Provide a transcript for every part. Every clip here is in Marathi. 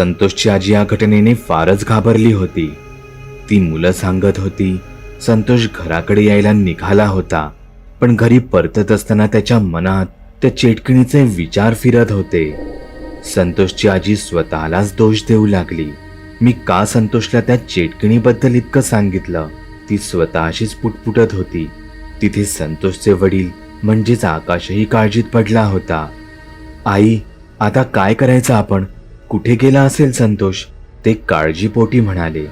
संतोषची आजी या घटनेने फारच घाबरली होती. ती मुलं सांगत होती संतोष घराकडे यायला निघाला होता पण घरी परतत असताना त्याच्या मनात त्या चेटकिणीचे विचार फिरत होते. संतोषची आजी स्वतःलाच दोष देऊ लागली. मी का संतोषला त्या चेटकिणीबद्दल इतकं सांगितलं? ती स्वतःशीच पुटपुटत होती. तिथे संतोषचे वडील म्हणजेच आकाशही काळजीत पडला होता. आई आता काय करायचं आपण? कुठे गेला असेल संतोष? ते काळजीपोटी म्हणाले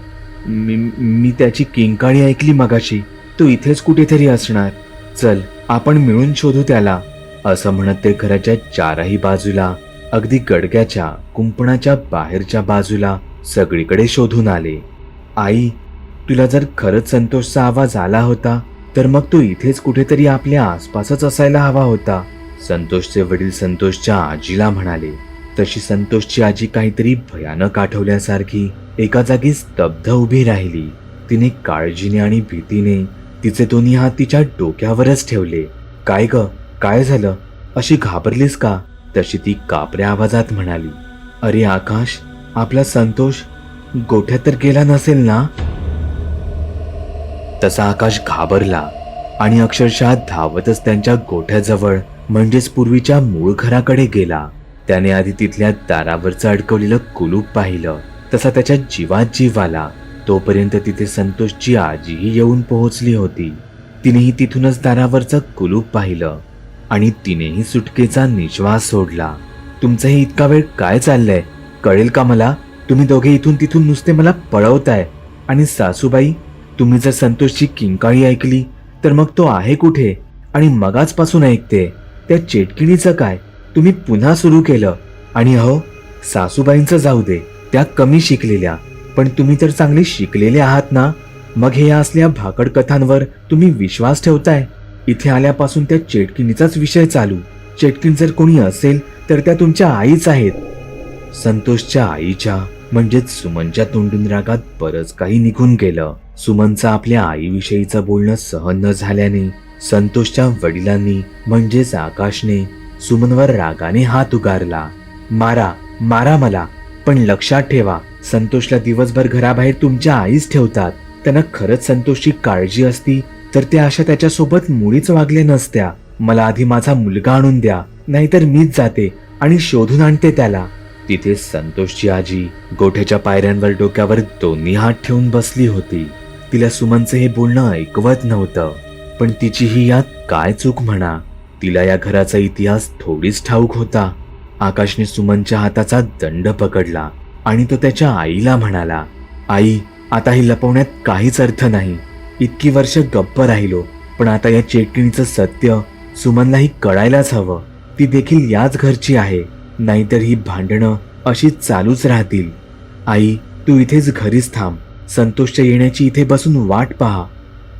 मी मी त्याची किंकाळी ऐकली मगाशी. तो इथेच कुठेतरी असणार. चल आपण मिळून शोधू त्याला. असं म्हणत ते घराच्या चारही बाजूला अगदी गडग्याच्या कुंपणाच्या बाहेरच्या बाजूला सगळीकडे शोधून आले. आई तुला जर खरंच संतोषचा आवाज आला होता तर मग तो इथेच कुठेतरी आपल्या आसपासच असायला हवा होता संतोषचे वडील संतोषच्या आजीला म्हणाले. तशी संतोषची आजी काहीतरी भयानक आठवल्यासारखी एका जागी स्तब्ध उभी राहिली. तिने काळजीने आणि भीतीने तिचे दोन्ही हात तिच्या डोक्यावरच ठेवले. काय ग? काय झालं? अशी घाबरलीस का? तशी ती कापऱ्या आवाजात म्हणाली. अरे आकाश आपला संतोष गोठ्यात तर गेला नसेल ना? तसा आकाश घाबरला आणि अक्षरशः धावतच त्यांच्या गोठ्याजवळ म्हणजेच पूर्वीच्या मूळ घराकडे गेला. त्याने आधी तिथल्या दारावरचं अडकवलेलं कुलूप पाहिलं. तसा त्याच्या जीवात जीव आला. तोपर्यंत तिथे संतोषची आजीही येऊन पोहोचली होती. तिनेही तिथूनच दारावरचं कुलूप पाहिलं. आणि तिनेही सुटकेचा निश्वास सोडला. तुमचाही इतका वेळ काय चाललंय? कळेल का मला? तुम्ही दोघे इथून तिथून नुसते मला पळवताय. आणि सासूबाई तुम्ही जर संतोषची किंकाळी ऐकली तर मग तो आहे कुठे? आणि मगाचपासून ऐकते. त्या चेटकिणीचं काय? तुम्ही पुन्हा सुरू केलं. आणि अहो सासूबाईंचं जाऊ दे त्या कमी शिकलेल्या. पण तुम्ही तर चांगले शिकलेले आहात ना? मग हे असल्या भाकड कथांवर तुम्ही विश्वास ठेवताय? इथे आल्यापासून त्या चेटकिणीचाच विषय चालू. चेटकिन जर कोणी असेल तर त्या तुमच्या आईच आहेत. संतोषच्या आईच्या म्हणजेच सुमनच्या तोंडून रागात बरंच काही निघून गेलं. सुमनचं आपल्या आईविषयीचं बोलणं सहन न झाल्याने संतोषच्या वडिलांनी म्हणजेच आकाशने सुमनवर रागाने हात उगारला. मारा मारा मला पण लक्षात ठेवा संतोषला दिवसभर घराबाहेर तुमच्या आईच ठेवतात. त्यांना खरंच संतोषची काळजी असती तर त्या अशा त्याच्यासोबत मुळीच वागले नसत्या. मला आधी माझा मुलगा आणून द्या नाहीतर मीच जाते आणि शोधून आणते त्याला. तिथे संतोषची आजी गोठ्याच्या पायऱ्यांवर डोक्यावर दोन्ही हात ठेवून बसली होती. तिला सुमनचं हे बोलणं ऐकवत नव्हतं पण तिची ही यात काय चूक म्हणा. तिला या घराचा इतिहास थोडीच ठाऊक होता. आकाशने सुमनच्या हाताचा दंड पकडला आणि तो त्याच्या आईला म्हणाला आई आता हे लपवण्यात काहीच अर्थ नाही. इतकी वर्ष गप्प राहिलो पण आता या चेटणीचं सत्य सुमनलाही कळायलाच हवं. ती देखील याच घरची आहे नाहीतर ही भांडणं अशीच चालूच राहतील. आई तू इथेच घरीच थांब. संतोषच्या येण्याची इथे बसून वाट पहा.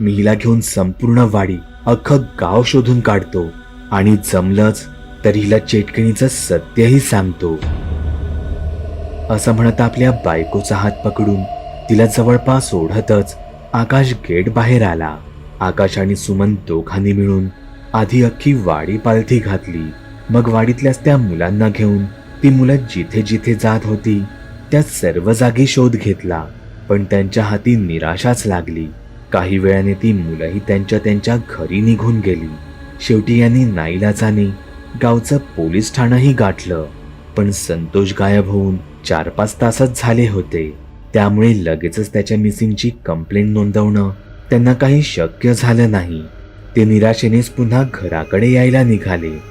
मी हिला घेऊन संपूर्ण वाडी अख्खं गाव शोधून काढतो. आणि जमलंच तर हिला चेटकणीचं सत्यही सांगतो. असं म्हणत आपल्या बायकोचा हात पकडून तिला जवळपास ओढतच आकाश गेट बाहेर आला. आकाश आणि सुमन दोघांनी मिळून आधी अख्खी वाडी पालथी घातली. मग वाडीतल्याच त्या मुलांना घेऊन ती मुलं जिथे जिथे जात होती त्या सर्व जागी शोध घेतला. पण त्यांच्या हाती निराशाच लागली. काही वेळाने ती मुलंही त्यांच्या त्यांच्या घरी निघून गेली. शेवटी यांनी नाईलाजाने गावचं पोलीस ठाणंही गाठलं. पण संतोष गायब होऊन चार पाच तासच झाले होते. त्यामुळे लगेचच त्याच्या मिसिंगची कंप्लेंट नोंदवणं त्यांना काही शक्य झालं नाही. ते निराशेनेच पुन्हा घराकडे यायला निघाले.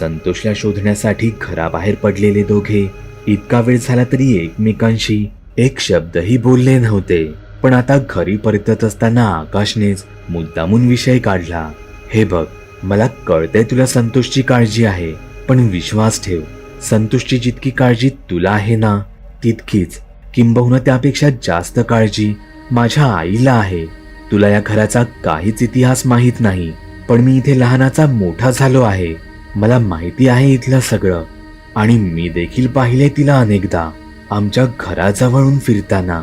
संतोषला शोधण्यासाठी घराबाहेर पडलेले दोघे इतका वेळ झाला तरी एकमेकांशी एक शब्दही बोलले नव्हते. पण आता घरी परतत असताना आकाशनेच मुद्दामून विषय काढला. हे बघ मला कळतंय तुला संतोषची काळजी आहे पण विश्वास ठेव. संतोषची जितकी काळजी तुला आहे ना तितकीच. किंबहुना त्यापेक्षा जास्त काळजी माझ्या आईला आहे. तुला या घराचा काहीच इतिहास माहीत नाही पण मी इथे लहानाचा मोठा झालो आहे. मला माहिती आहे इथलं सगळं. आणि मी देखील पाहिले तिला अनेकदा आमच्या घराजवळून फिरताना.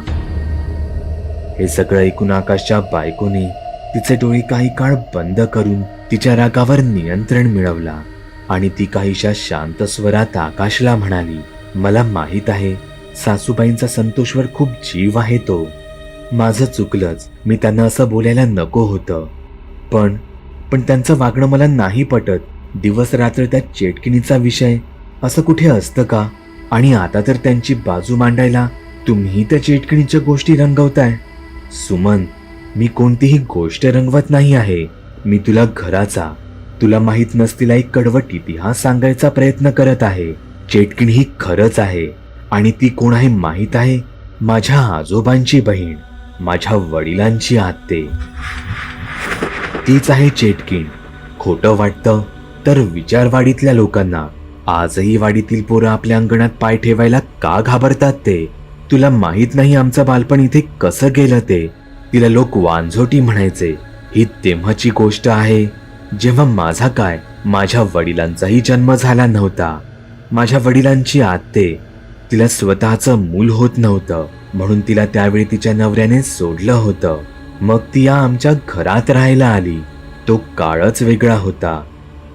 हे सगळं ऐकून आकाशच्या बायकोने तिचे डोळे काही काळ बंद करून तिच्या रागावर नियंत्रण मिळवला आणि ती काहीशा शांत स्वरात आकाशला म्हणाली मला माहीत आहे सासूबाईंचा संतोषवर खूप जीव आहे तो. माझं चुकलंच मी त्यांना असं बोलायला नको होतं. पण पण त्यांचं वागणं मला नाही पटत. दिवस रात्र त्या चेटकिणीचा विषय. असं कुठे असतं का? आणि आता तर त्यांची बाजू मांडायला तुम्ही त्या चेटकिणीच्या गोष्टी रंगवताय. सुमन मी कोणतीही गोष्ट रंगवत नाही आहे. मी तुला घराचा तुला माहीत नसलेला एक कडवट इतिहास सांगायचा प्रयत्न करत आहे. चेटकिण ही खरंच आहे आणि ती कोण आहे माहीत आहे? माझ्या आजोबांची बहीण माझ्या वडिलांची आत्ते. तीच आहे चेटकिण. खोटं वाटतं तर विचारवाडीतल्या लोकांना. आजही वाडीतील पोरं आपल्या अंगणात पाय ठेवायला का घाबरतात ते? तुला माहीत नाही आमचं बालपण इथे कसं गेलं ते? तिला लोक वांझोटी म्हणायचे ही तेव्हाची गोष्ट आहे जेव्हा माझा काय माझ्या वडिलांचाही जन्म झाला नव्हता. माझ्या वडिलांची आत्ते तिला स्वतःचं मूल होत नव्हतं म्हणून तिला त्यावेळी तिच्या नवऱ्याने सोडलं होतं. मग ती या आमच्या घरात राहायला आली. तो काळच वेगळा होता.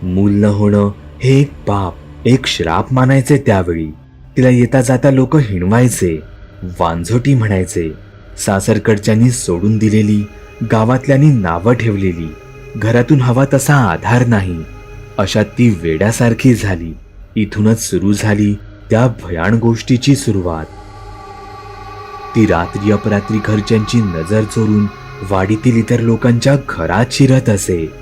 मूल न होणं हे एक पाप एक श्राप मानायचे त्यावेळी. तिला येता जाता लोक हिणवायचे वांझोटी म्हणायचे सासरकडच्यांनी सोडून दिलेली गावातल्यांनी नावं ठेवलेली घरातून हवा तसा आधार नाही. अशा ती वेड्यासारखी झाली. इथूनच सुरू झाली त्या भयान गोष्टीची सुरुवात. ती रात्री अपरात्री घरच्यांची नजर चोरून वाडीतील इतर लोकांच्या घरात शिरत असे.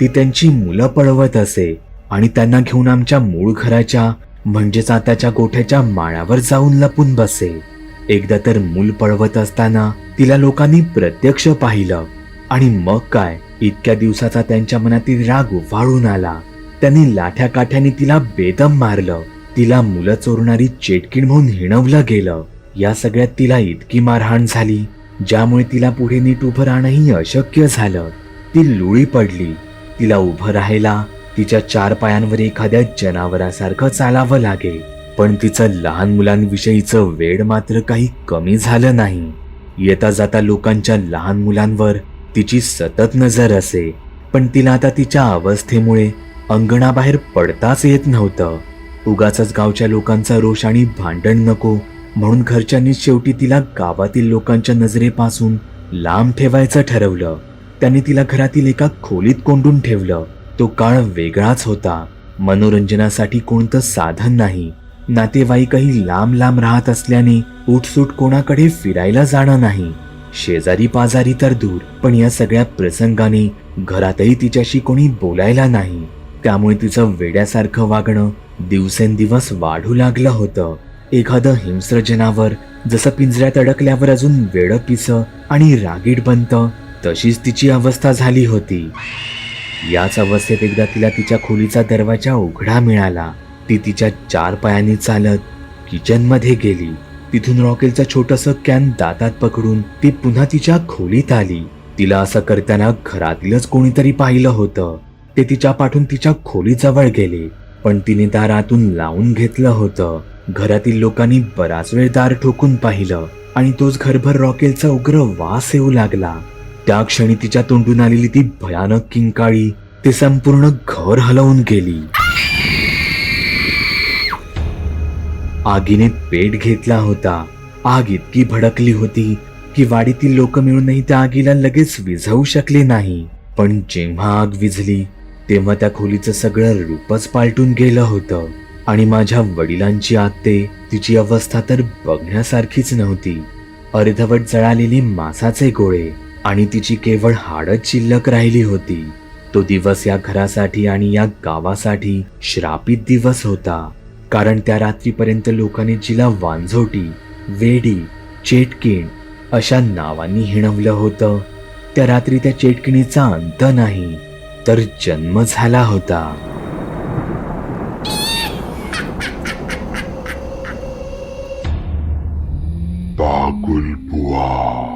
ती त्यांची मुलं पळवत असे आणि त्यांना घेऊन आमच्या मूळ घराच्या म्हणजेच आताच्या गोठ्याच्या माळ्यावर जाऊन लपून बसे. एकदा तर मूल पळवत असताना तिला लोकांनी प्रत्यक्ष पाहिलं. आणि मग काय? इतक्या दिवसाचा त्यांच्या मनातील राग उफाळून आला. त्यांनी लाठ्या काठ्याने तिला बेदम मारलं. तिला मुलं चोरणारी चेटकीण म्हणून हिणवलं गेलं. या सगळ्यात तिला इतकी मारहाण झाली ज्यामुळे तिला पुढे नीट उभं राहणंही अशक्य झालं. ती लुळी पडली. तिला उभं राहायला तिच्या चार पायांवर एखाद्या जनावरासारखं चालावं लागेल. पण तिचं लहान मुलांविषयीचं वेड मात्र काही कमी झालं नाही. येता जाता लोकांच्या लहान मुलांवर तिची सतत नजर असे पण तिला आता तिच्या अवस्थेमुळे अंगणाबाहेर पडताच येत नव्हतं. उगाच गावच्या लोकांचा रोष आणि भांडण नको म्हणून घरच्यांनी शेवटी तिला गावातील लोकांच्या नजरेपासून लांब ठेवायचं ठरवलं. त्यांनी तिला घरातील एका खोलीत कोंडून ठेवलं. तो काळ वेगळाच होता. मनोरंजनासाठी कोणतं साधन नाही. नातेवाईकही लांब लांब राहत असल्याने उठसूट कोणाकडे फिरायला जाणं नाही. शेजारी पाजारी तर दूर पण या सगळ्या प्रसंगाने घरातही तिच्याशी कोणी बोलायला नाही. त्यामुळे तिचं वेड्यासारखं वागणं दिवसेंदिवस वाढू लागलं होतं. एखादं हिंस्रजनावर जसं पिंजऱ्यात अडकल्यावर अजून वेड पिस आणि रागीट बनतं तशीच तिची अवस्था झाली होती. याच अवस्थेत एकदा तिला तिच्या खोलीचा दरवाजा उघडा मिळाला. ती तिच्या चार पायांनी चालत किचनमध्ये गेली. तिथून रॉकेलचा छोटस कॅन दातात पकडून ती पुन्हा तिच्या खोलीत आली. तिला असं करताना घरातीलच कोणीतरी पाहिलं होतं. ते तिच्या पाठून तिच्या खोलीजवळ गेले पण तिने दारातून लावून घेतलं होतं. घरातील लोकांनी बराच वेळ दार ठोकून पाहिलं आणि तोच घरभर रॉकेलचा उग्र वास येऊ लागला. त्या क्षणी तिच्या तोंडून आलेली ती भयानक किंकाळी ते संपूर्ण घर हलवून गेली. आगीने पेट घेतला होता. आग इतकी भडकली होती की वाडीतील लोक मिळूनही त्या आगीला लगेच विझवू शकले नाही. पण जेव्हा आग विझली तेव्हा त्या खोलीचं सगळं रूपच पालटून गेलं होतं. आणि माझ्या वडिलांची आत्ते तिची अवस्था तर बघण्यासारखीच नव्हती. अर्धवट जळालेले मासाचे गोळे आणि तिची केवळ हाडच शिल्लक राहिली होती. तो दिवस या घरासाठी आणि या गावासाठी श्रापित दिवस होता. कारण त्या रात्रीपर्यंत लोकांनी जिला वांझोटी वेडी चेटकीण अशा नावांनी हिणवलं होतं. त्या रात्री त्या चेटकिणीचा अंत नाही तर जन्म झाला होता. बागुल बुवा